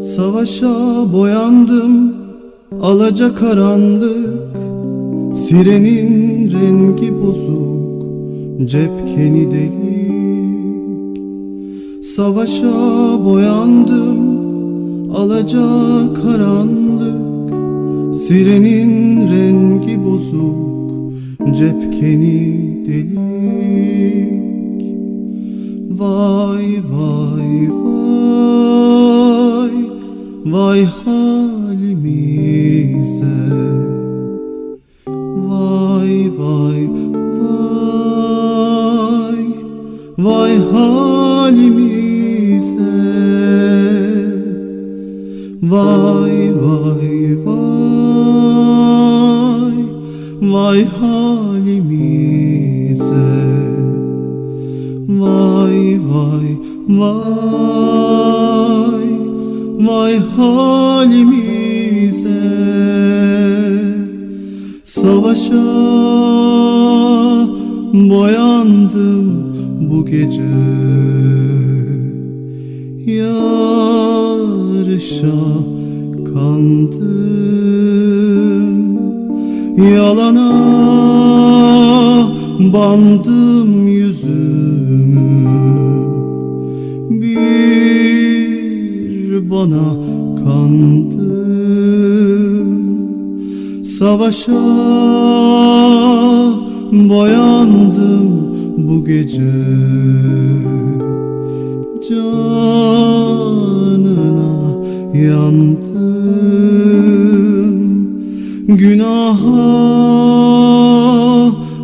Savaşa boyandım alaca karanlık. Sirenin rengi bozuk cepkeni delik. Savaşa boyandım alaca karanlık. Sirenin rengi bozuk cepkeni delik. Vay vay vay Vay halimize. Vay vay vay. Vay halimize. Vay vay vay. Vay halimize. Vay vay vay Vay halimize. Savaşa boyandım bu gece. Yarışa kandım Yalana bandım yüzümü bana kandım Savaşa boyandım bu gece. Canına yandım. Günaha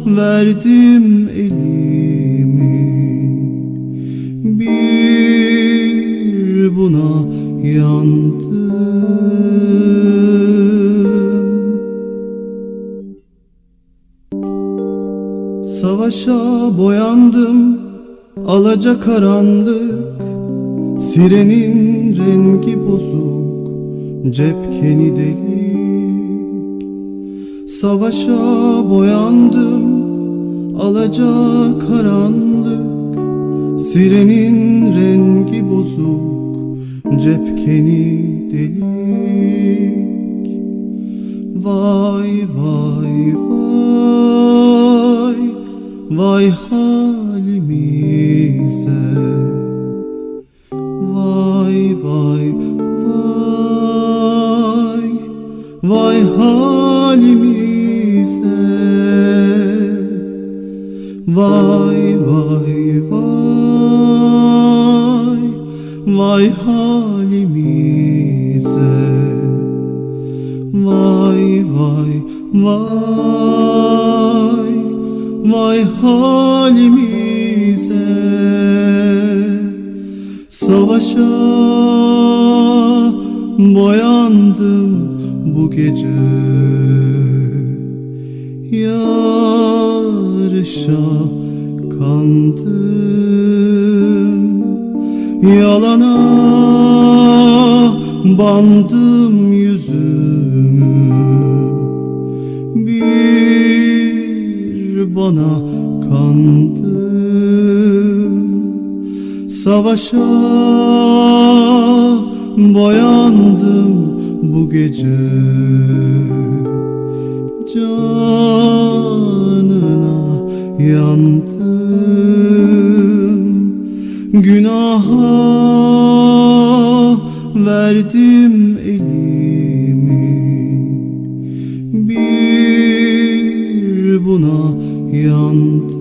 verdim elimi yandım. Savaşa boyandım alaca karanlık. Sirenin rengi bozuk cepkeni delik. Savaşa boyandım alaca karanlık. Sirenin rengi bozuk cepkeni delik. Vay vay vay. Vay halimize. Vay vay vay. Vay halimize. Vay vay vay Vay halimize. Vay vay vay. Vay halimize. Savaşa boyandım bu gece. Yarışa kandım Yalana bandım yüzümü. Bir bana kandım Savaşa boyandım bu gece. Canına yandım Verdim elimi. Bir buna yandım